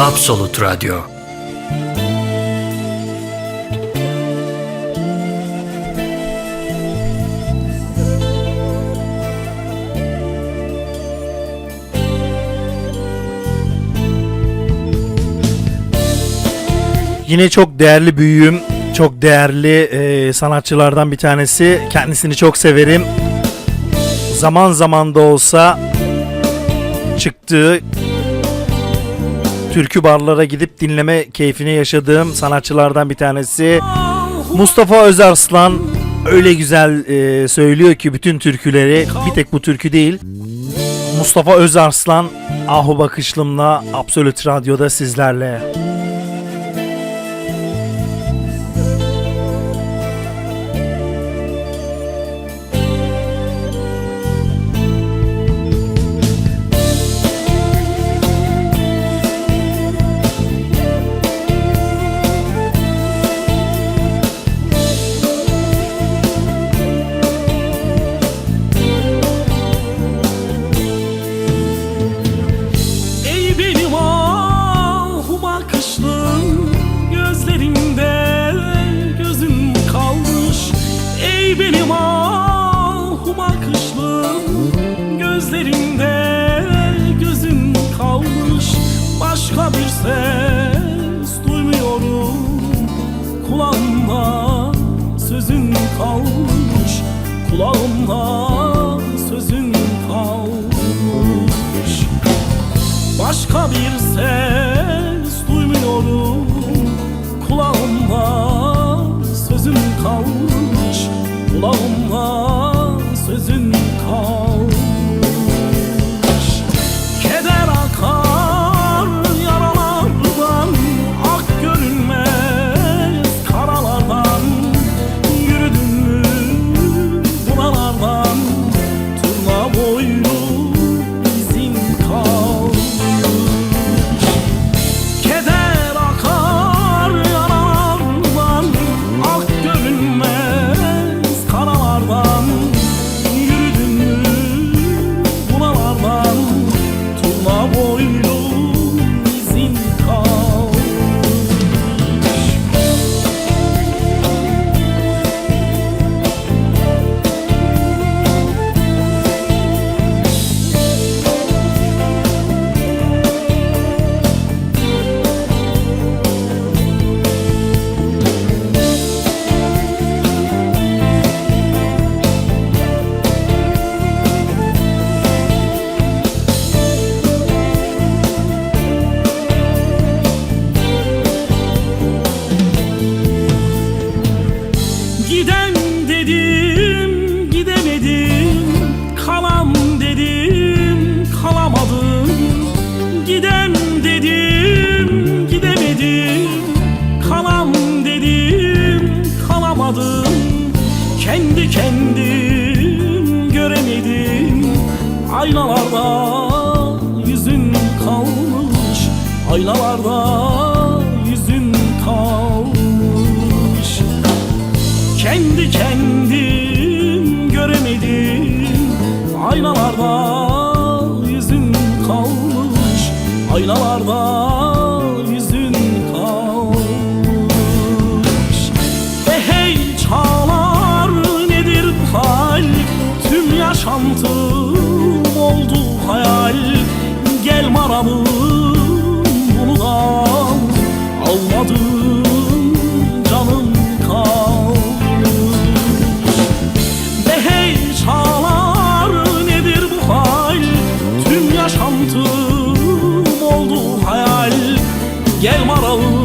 Absolut Radyo Yine çok değerli büyüğüm, çok değerli e, sanatçılardan bir tanesi. Kendisini çok severim. Zaman zaman da olsa çıktığı türkü barlara gidip dinleme keyfini yaşadığım sanatçılardan bir tanesi. Mustafa Özarslan öyle güzel e, söylüyor ki bütün türküleri bir tek bu türkü değil. Mustafa Özarslan Ahu Bakışlım'la Absolut Radyo'da sizlerle. Başka bir ses duymuyorum. Kulağımda sözün kalmış. Kulağımda sözün kalmış. Başka bir ses duymuyorum. Kulağımda sözün kalmış. Kulağımda sözün Kendi kendim göremedim Aynalarda yüzün kalmış Aynalarda yüzün kalmış. Kendi kendim göremedim Aynalarda yüzün kalmış Aynalarda hayal Gel maramım bunu da almadım canım kalmış. Be hey çağlar nedir bu hal Tüm yaşantım oldu hayal. Gel maralım